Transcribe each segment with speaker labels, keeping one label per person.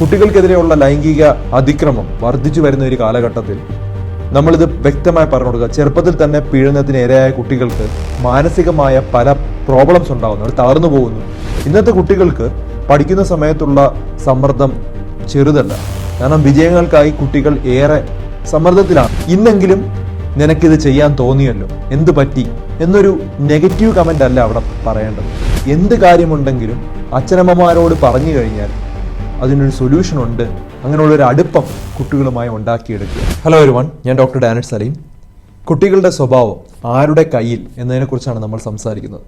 Speaker 1: കുട്ടികൾക്കെതിരെയുള്ള ലൈംഗിക അതിക്രമം വർദ്ധിച്ചു വരുന്ന ഒരു കാലഘട്ടത്തിൽ നമ്മളിത് വ്യക്തമായി പറഞ്ഞു കൊടുക്കുക. ചെറുപ്പത്തിൽ തന്നെ പീഡനത്തിന് ഇരയായ കുട്ടികൾക്ക് മാനസികമായ പല പ്രോബ്ലംസ് ഉണ്ടാകുന്നു അവർ തളർന്നു പോകുന്നു. ഇന്നത്തെ കുട്ടികൾക്ക് പഠിക്കുന്ന സമയത്തുള്ള സമ്മർദ്ദം ചെറുതല്ല. കാരണം വിജയങ്ങൾക്കായി കുട്ടികൾ ഏറെ സമ്മർദ്ദത്തിലാണ്. ഇന്നെങ്കിലും നിനക്കിത് ചെയ്യാൻ തോന്നിയല്ലോ. എന്ത് പറ്റി? എന്നൊരു നെഗറ്റീവ് കമന്റ് അല്ല അവിടെ പറയേണ്ടത്. എന്ത് കാര്യമുണ്ടെങ്കിലും അച്ഛനമ്മമാരോട് പറഞ്ഞു കഴിഞ്ഞാൽ അതിനൊരു സൊല്യൂഷൻ ഉണ്ട്. അങ്ങനെയുള്ളൊരു അടുപ്പം കുട്ടികളുമായി ഉണ്ടാക്കിയെടുക്കുക. ഹലോ ഒരുവൺ ഞാൻ ഡോക്ടർ ഡാനറ്റ് സലീം. കുട്ടികളുടെ സ്വഭാവം ആരുടെ കയ്യിൽ എന്നതിനെക്കുറിച്ചാണ് നമ്മൾ സംസാരിക്കുന്നത്.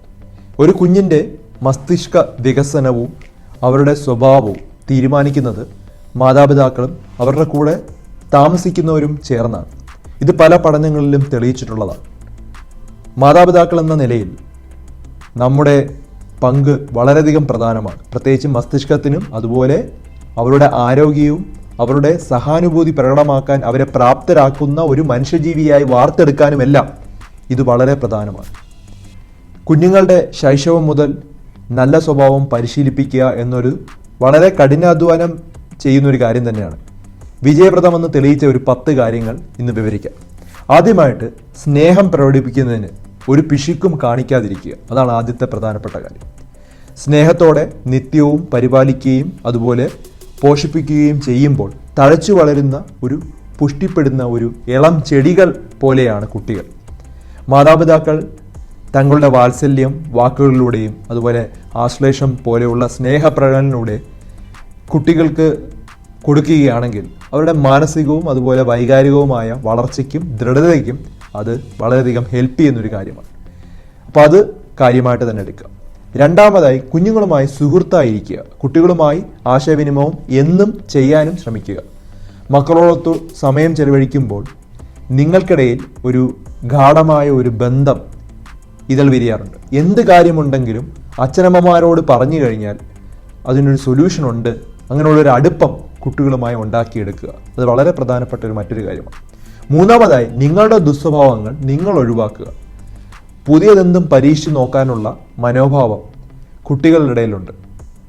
Speaker 1: ഒരു കുഞ്ഞിന്റെ മസ്തിഷ്ക വികസനവും അവരുടെ സ്വഭാവവും തീരുമാനിക്കുന്നത് മാതാപിതാക്കളും അവരുടെ കൂടെ താമസിക്കുന്നവരും ചേർന്നാണ്. ഇത് പല പഠനങ്ങളിലും തെളിയിച്ചിട്ടുള്ളതാണ്. മാതാപിതാക്കൾ എന്ന നിലയിൽ നമ്മുടെ പങ്ക് വളരെയധികം പ്രധാനമാണ്. പ്രത്യേകിച്ച് മസ്തിഷ്കത്തിനും അതുപോലെ അവരുടെ ആരോഗ്യവും അവരുടെ സഹാനുഭൂതി പ്രകടമാക്കാൻ അവരെ പ്രാപ്തരാക്കുന്ന ഒരു മനുഷ്യജീവിയായി വാർത്തെടുക്കാനുമെല്ലാം ഇത് വളരെ പ്രധാനമാണ്. കുഞ്ഞുങ്ങളുടെ ശൈശവം മുതൽ നല്ല സ്വഭാവം പരിശീലിപ്പിക്കുക എന്നൊരു വളരെ കഠിനാധ്വാനം ചെയ്യുന്നൊരു കാര്യം തന്നെയാണ്. വിജയപ്രദമെന്ന് തെളിയിച്ച ഒരു പത്ത് കാര്യങ്ങൾ ഇന്ന് വിവരിക്കാം. ആദ്യമായിട്ട് സ്നേഹം പ്രകടിപ്പിക്കുന്നതിന് ഒരു പിശുക്കും കാണിക്കാതിരിക്കുക. അതാണ് ആദ്യത്തെ പ്രധാനപ്പെട്ട കാര്യം. സ്നേഹത്തോടെ നിത്യവും പരിപാലിക്കുകയും അതുപോലെ പോഷിപ്പിക്കുകയും ചെയ്യുമ്പോൾ തഴച്ചു വളരുന്ന ഒരു പുഷ്ടിപ്പെടുന്ന ഒരു ഇളം ചെടികൾ പോലെയാണ് കുട്ടികൾ. മാതാപിതാക്കൾ തങ്ങളുടെ വാത്സല്യം വാക്കുകളിലൂടെയും അതുപോലെ ആശ്ലേഷം പോലെയുള്ള സ്നേഹപ്രകടനിലൂടെ കുട്ടികൾക്ക് കൊടുക്കുകയാണെങ്കിൽ അവരുടെ മാനസികവും അതുപോലെ വൈകാരികവുമായ വളർച്ചയ്ക്കും ദൃഢതയ്ക്കും അത് വളരെയധികം ഹെൽപ്പ് ചെയ്യുന്നൊരു കാര്യമാണ്. അപ്പോൾ അത് കാര്യമായിട്ട് തന്നെ എടുക്കുക. രണ്ടാമതായി കുഞ്ഞുങ്ങളുമായി സുഹൃത്തായിരിക്കുക. കുട്ടികളുമായി ആശയവിനിമയം എന്നും ചെയ്യാനും ശ്രമിക്കുക. മക്കളോടൊത്ത് സമയം ചെലവഴിക്കുമ്പോൾ നിങ്ങൾക്കിടയിൽ ഒരു ഗാഠമായ ഒരു ബന്ധം ഇതിൽ വിരിയാറുണ്ട്. എന്ത് കാര്യമുണ്ടെങ്കിലും അച്ഛനമ്മമാരോട് പറഞ്ഞു കഴിഞ്ഞാൽ അതിനൊരു സൊല്യൂഷൻ ഉണ്ട്. അങ്ങനെയുള്ളൊരു അടുപ്പം കുട്ടികളുമായി ഉണ്ടാക്കിയെടുക്കുക. അത് വളരെ പ്രധാനപ്പെട്ട ഒരു മറ്റൊരു കാര്യമാണ്. മൂന്നാമതായി നിങ്ങളുടെ ദുസ്വഭാവങ്ങൾ നിങ്ങൾ ഒഴിവാക്കുക. പുതിയതെന്തും പരീക്ഷിച്ച് നോക്കാനുള്ള മനോഭാവം കുട്ടികളുടെ ഇടയിലുണ്ട്.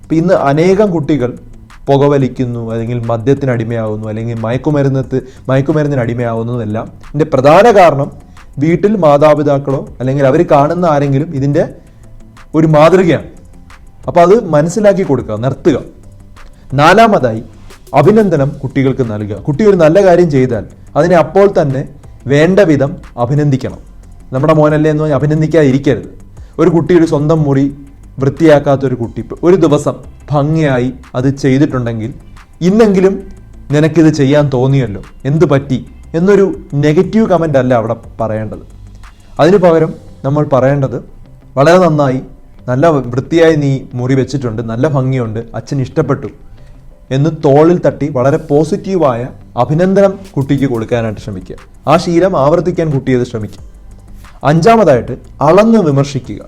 Speaker 1: ഇപ്പം ഇന്ന് അനേകം കുട്ടികൾ പുകവലിക്കുന്നു അല്ലെങ്കിൽ മദ്യത്തിന് അടിമയാകുന്നു അല്ലെങ്കിൽ മയക്കുമരുന്നത്ത് മയക്കുമരുന്നിന് അടിമയാവുന്നതെല്ലാം ഇതിന്റെ പ്രധാന കാരണം വീട്ടിൽ മാതാപിതാക്കളോ അല്ലെങ്കിൽ അവർ കാണുന്ന ആരെങ്കിലും ഇതിന്റെ ഒരു മാതൃകയാണ്. അപ്പോൾ അത് മനസ്സിലാക്കി കൊടുക്കുക നിർത്തുക. നാലാമതായി അഭിനന്ദനം കുട്ടികൾക്ക് നൽകുക. കുട്ടി ഒരു നല്ല കാര്യം ചെയ്താൽ അതിനെ അപ്പോൾ തന്നെ വേണ്ട വിധം അഭിനന്ദിക്കണം. നമ്മുടെ മോനല്ലേ എന്ന് പറഞ്ഞാൽ അഭിനന്ദിക്കാതിരിക്കരുത്. ഒരു കുട്ടി ഒരു സ്വന്തം മുറി വൃത്തിയാക്കാത്ത ഒരു കുട്ടി. ഒരു ദിവസം ഭംഗിയായി അത് ചെയ്തിട്ടുണ്ടെങ്കിൽ ഇന്നെങ്കിലും നിനക്കിത് ചെയ്യാൻ തോന്നിയല്ലോ. എന്ത് പറ്റി? എന്നൊരു നെഗറ്റീവ് കമന്റ് അല്ല അവിടെ പറയേണ്ടത്. അതിനു പകരം നമ്മൾ പറയേണ്ടത് വളരെ നന്നായി നല്ല വൃത്തിയായി നീ മുറി വെച്ചിട്ടുണ്ട് നല്ല ഭംഗിയുണ്ട് അച്ഛൻ ഇഷ്ടപ്പെട്ടു എന്ന് തോളിൽ തട്ടി വളരെ പോസിറ്റീവായ അഭിനന്ദനം കുട്ടിക്ക് കൊടുക്കാനായിട്ട് ശ്രമിക്കുക. ആ ശീലം ആവർത്തിക്കാൻ കുട്ടിയത് ശ്രമിക്കുക അഞ്ചാമതായിട്ട് അളന്ന് വിമർശിക്കുക.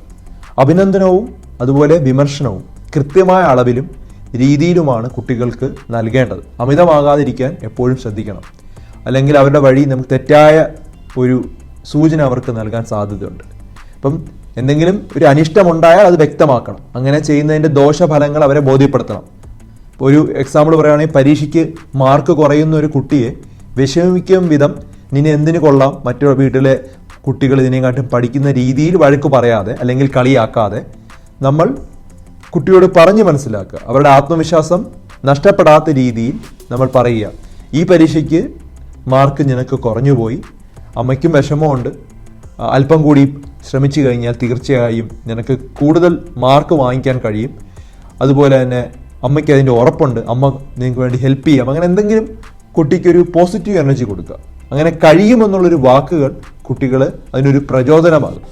Speaker 1: അഭിനന്ദനവും അതുപോലെ വിമർശനവും കൃത്യമായ അളവിലും രീതിയിലുമാണ് കുട്ടികൾക്ക് നൽകേണ്ടത്. അമിതമാകാതിരിക്കാൻ എപ്പോഴും ശ്രദ്ധിക്കണം. അല്ലെങ്കിൽ അവരുടെ വഴി നമുക്ക് തെറ്റായ ഒരു സൂചന അവർക്ക് നൽകാൻ സാധ്യതയുണ്ട്. അപ്പം എന്തെങ്കിലും ഒരു അനിഷ്ടമുണ്ടായാൽ അത് വ്യക്തമാക്കണം. അങ്ങനെ ചെയ്യുന്നതിന്റെ ദോഷഫലങ്ങൾ അവരെ ബോധ്യപ്പെടുത്തണം. ഇപ്പോൾ ഒരു എക്സാമ്പിൾ പറയുകയാണെങ്കിൽ പരീക്ഷയ്ക്ക് മാർക്ക് കുറയുന്ന ഒരു കുട്ടിയെ വിഷമിക്കും വിധം നിന്നെ എന്തിനു കൊള്ളാം? മറ്റു വീട്ടിലെ കുട്ടികൾ ഇതിനെക്കാട്ടും പഠിക്കുന്ന രീതിയിൽ വഴക്ക് പറയാതെ അല്ലെങ്കിൽ കളിയാക്കാതെ നമ്മൾ കുട്ടിയോട് പറഞ്ഞു മനസ്സിലാക്കുക. അവരുടെ ആത്മവിശ്വാസം നഷ്ടപ്പെടാത്ത രീതിയിൽ നമ്മൾ പറയുക. ഈ പരീക്ഷയ്ക്ക് മാർക്ക് നിനക്ക് കുറഞ്ഞുപോയി. അമ്മയ്ക്കും വിഷമമുണ്ട്. അല്പം കൂടി ശ്രമിച്ചു കഴിഞ്ഞാൽ തീർച്ചയായും നിനക്ക് കൂടുതൽ മാർക്ക് വാങ്ങിക്കാൻ കഴിയും. അതുപോലെ തന്നെ അമ്മയ്ക്ക് അതിന്റെ ഉറപ്പുണ്ട്. അമ്മ നിങ്ങൾക്ക് വേണ്ടി ഹെൽപ്പ് ചെയ്യാം. അങ്ങനെ എന്തെങ്കിലും കുട്ടിക്കൊരു പോസിറ്റീവ് എനർജി കൊടുക്കുക. അങ്ങനെ കഴിയുമെന്നുള്ളൊരു വാക്കുകൾ കുട്ടികൾ അതിനൊരു പ്രചോദനമാകും.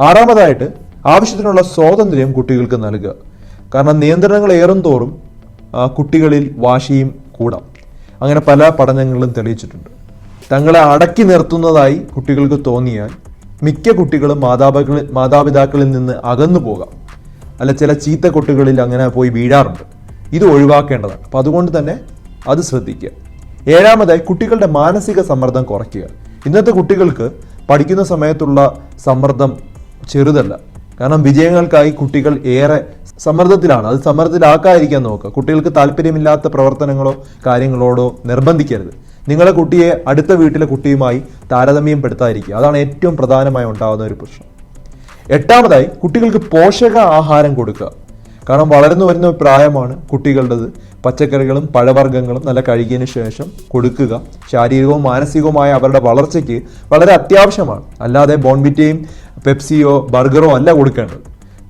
Speaker 1: ആറാമതായിട്ട് ആവശ്യത്തിനുള്ള സ്വാതന്ത്ര്യം കുട്ടികൾക്ക് നൽകുക. കാരണം നിയന്ത്രണങ്ങൾ ഏറും തോറും കുട്ടികളിൽ വാശിയും കൂടാം. അങ്ങനെ പല പഠനങ്ങളിലും തെളിയിച്ചിട്ടുണ്ട്. തങ്ങളെ അടക്കി നിർത്തുന്നതായി കുട്ടികൾക്ക് തോന്നിയാൽ മിക്ക കുട്ടികളും മാതാപിതാക്കളിൽ മാതാപിതാക്കളിൽ നിന്ന് അകന്നു പോകാം. അല്ല ചില ചീത്ത കുട്ടികളിൽ അങ്ങനെ പോയി വീഴാറുണ്ട്. ഇത് ഒഴിവാക്കേണ്ടതാണ്. അപ്പോൾ അതുകൊണ്ട് തന്നെ അത് ശ്രദ്ധിക്കുക. ഏഴാമതായി കുട്ടികളുടെ മാനസിക സമ്മർദ്ദം കുറയ്ക്കുക. ഇന്നത്തെ കുട്ടികൾക്ക് പഠിക്കുന്ന സമയത്തുള്ള സമ്മർദ്ദം ചെറുതല്ല. കാരണം വിജയങ്ങൾക്കായി കുട്ടികൾ ഏറെ സമ്മർദ്ദത്തിലാണ്. അത് സമ്മർദ്ദത്തിലാക്കാതിരിക്കാൻ നോക്കുക. കുട്ടികൾക്ക് താല്പര്യമില്ലാത്ത പ്രവർത്തനങ്ങളോ കാര്യങ്ങളോടോ നിർബന്ധിക്കരുത്. നിങ്ങളെ കുട്ടിയെ അടുത്ത വീട്ടിലെ കുട്ടിയുമായി താരതമ്യം പെടുത്താതിരിക്കുക അതാണ് ഏറ്റവും പ്രധാനമായി ഉണ്ടാകുന്ന ഒരു പ്രശ്നം. എട്ടാമതായി കുട്ടികൾക്ക് പോഷക ആഹാരം കൊടുക്കുക. കാരണം വളർന്നു വരുന്ന പ്രായമാണ് കുട്ടികളുടേത്. പച്ചക്കറികളും പഴവർഗങ്ങളും നല്ല കഴുകിയതിന് ശേഷം കൊടുക്കുക. ശാരീരികവും മാനസികവുമായ അവരുടെ വളർച്ചയ്ക്ക് വളരെ അത്യാവശ്യമാണ്. അല്ലാതെ ബോൺവിറ്റയും പെപ്സിയോ ബർഗറോ അല്ല കൊടുക്കേണ്ടത്.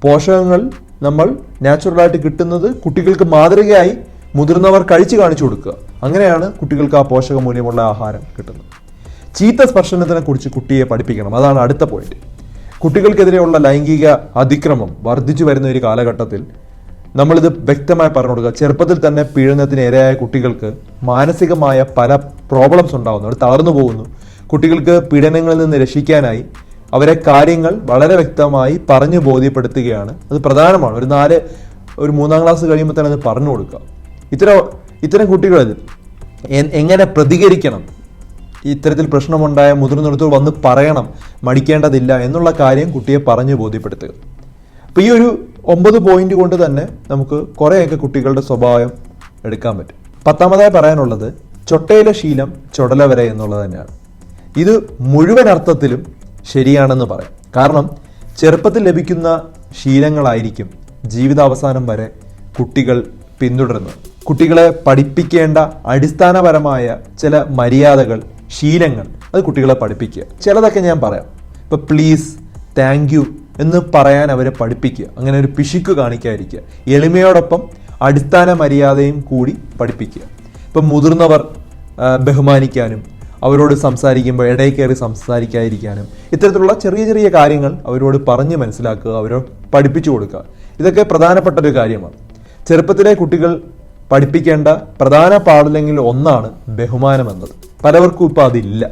Speaker 1: പോഷകങ്ങൾ നമ്മൾ നാച്ചുറലായിട്ട് കിട്ടുന്നത് കുട്ടികൾക്ക് മാതൃകയായി മുതിർന്നവർ കഴിച്ചു കാണിച്ചു കൊടുക്കുക. അങ്ങനെയാണ് കുട്ടികൾക്ക് ആ പോഷക മൂല്യമുള്ള ആഹാരം കിട്ടുന്നത്. ചീത്ത സ്പർശനത്തിനെ കുറിച്ച് കുട്ടിയെ പഠിപ്പിക്കണം. അതാണ് അടുത്ത പോയിന്റ് കുട്ടികൾക്കെതിരെയുള്ള ലൈംഗിക അതിക്രമം വർദ്ധിച്ചു വരുന്ന ഒരു കാലഘട്ടത്തിൽ നമ്മളിത് വ്യക്തമായി പറഞ്ഞു കൊടുക്കുക. ചെറുപ്പത്തിൽ തന്നെ പീഴുന്നതിന് ഇരയായ കുട്ടികൾക്ക് മാനസികമായ പല പ്രോബ്ലംസ് ഉണ്ടാകുന്നു അവർ തളർന്നു പോകുന്നു. കുട്ടികൾക്ക് പീഡനങ്ങളിൽ നിന്ന് രക്ഷിക്കാനായി അവരെ കാര്യങ്ങൾ വളരെ വ്യക്തമായി പറഞ്ഞു ബോധ്യപ്പെടുത്തുകയാണ്. അത് പ്രധാനമാണ്. ഒരു നാല് ഒരു മൂന്നാം ക്ലാസ് കഴിയുമ്പോൾ തന്നെ അത് പറഞ്ഞു കൊടുക്കുക. ഇത്തരം ഇത്തരം കുട്ടികളിൽ എങ്ങനെ പ്രതികരിക്കണം? ഇത്തരത്തിൽ പ്രശ്നമുണ്ടായ മുതിർന്നിടത്ത് വന്ന് പറയണം മടിക്കേണ്ടതില്ല എന്നുള്ള കാര്യം കുട്ടിയെ പറഞ്ഞു ബോധ്യപ്പെടുത്തുക. അപ്പോൾ ഈ ഒരു ഒമ്പത് പോയിന്റ് കൊണ്ട് തന്നെ നമുക്ക് കുറേയൊക്കെ കുട്ടികളുടെ സ്വഭാവം എടുക്കാൻ പറ്റും. പത്താമതായി പറയാനുള്ളത് ചൊട്ടയിലെ ശീലം ചുടല വരെ എന്നുള്ളത് തന്നെയാണ്. ഇത് മുഴുവൻ അർത്ഥത്തിലും ശരിയാണെന്ന് പറയും. കാരണം ചെറുപ്പത്തിൽ ലഭിക്കുന്ന ശീലങ്ങളായിരിക്കും ജീവിതാവസാനം വരെ കുട്ടികൾ പിന്തുടരുന്നത്. കുട്ടികളെ പഠിപ്പിക്കേണ്ട അടിസ്ഥാനപരമായ ചില മര്യാദകൾ ശീലങ്ങൾ അത് കുട്ടികളെ പഠിപ്പിക്കുക. ചിലതൊക്കെ ഞാൻ പറയാം. ഇപ്പൊ പ്ലീസ് താങ്ക് യു എന്ന് പറയാൻ അവരെ പഠിപ്പിക്കുക. അങ്ങനെ ഒരു പിശുക്ക് കാണിക്കാതിരിക്കുക. എളിമയോടൊപ്പം അടിസ്ഥാന മര്യാദയും കൂടി പഠിപ്പിക്കുക. ഇപ്പം മുതിർന്നവർ ബഹുമാനിക്കാനും അവരോട് സംസാരിക്കുമ്പോൾ ഇടയിൽ കയറി സംസാരിക്കാതിരിക്കാനും. ഇത്തരത്തിലുള്ള ചെറിയ ചെറിയ കാര്യങ്ങൾ അവരോട് പറഞ്ഞ് മനസ്സിലാക്കുക അവരെ പഠിപ്പിച്ചു കൊടുക്കുക. ഇതൊക്കെ പ്രധാനപ്പെട്ട ഒരു കാര്യമാണ്. ചെറുപ്പത്തിലെ കുട്ടികൾ പഠിപ്പിക്കേണ്ട പ്രധാന പാടില്ലെങ്കിൽ ഒന്നാണ് ബഹുമാനം എന്നത് പലവർക്കും ഇപ്പം അതില്ല.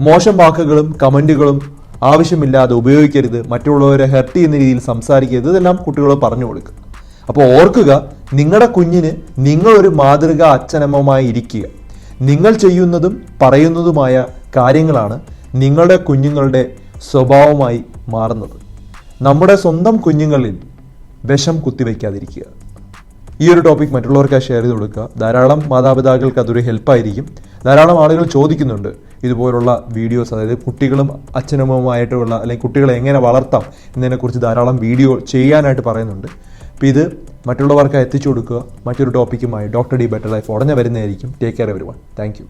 Speaker 1: മോശം വാക്കുകളും കമന്റുകളും ആവശ്യമില്ലാതെ ഉപയോഗിക്കരുത്. മറ്റുള്ളവരെ ഹെർട്ട് ചെയ്യുന്ന രീതിയിൽ സംസാരിക്കരുത്. ഇതെല്ലാം കുട്ടികളോട് പറഞ്ഞു കൊടുക്കുക. അപ്പോൾ ഓർക്കുക നിങ്ങളുടെ കുഞ്ഞിന് നിങ്ങളൊരു മാതൃക അച്ഛനമ്മമായി ഇരിക്കുക നിങ്ങൾ ചെയ്യുന്നതും പറയുന്നതുമായ കാര്യങ്ങളാണ് നിങ്ങളുടെ കുഞ്ഞുങ്ങളുടെ സ്വഭാവമായി മാറുന്നത്. നമ്മുടെ സ്വന്തം കുഞ്ഞുങ്ങളിൽ വിഷം കുത്തിവെക്കാതിരിക്കുക ഈ ഒരു ടോപ്പിക് മറ്റുള്ളവർക്ക് ഷെയർ ചെയ്ത് കൊടുക്കുക. ധാരാളം മാതാപിതാക്കൾക്ക് അതൊരു ഹെൽപ്പായിരിക്കും ധാരാളം ആളുകൾ ചോദിക്കുന്നുണ്ട് ഇതുപോലുള്ള വീഡിയോസ് അതായത് കുട്ടികളും അച്ഛനമ്മമായിട്ടുള്ള അല്ലെങ്കിൽ കുട്ടികളെ എങ്ങനെ വളർത്താം എന്നതിനെക്കുറിച്ച് ധാരാളം വീഡിയോ ചെയ്യാനായിട്ട് പറയുന്നുണ്ട്. അപ്പോൾ ഇത് മറ്റുള്ളവർക്ക് എത്തിച്ചു കൊടുക്കുക. മറ്റൊരു ടോപ്പിക്കുമായി ഡോക്ടർ ഡി ബെറ്റർ ലൈഫ് ഉടനെ വരുന്നതായിരിക്കും. Take care everyone thank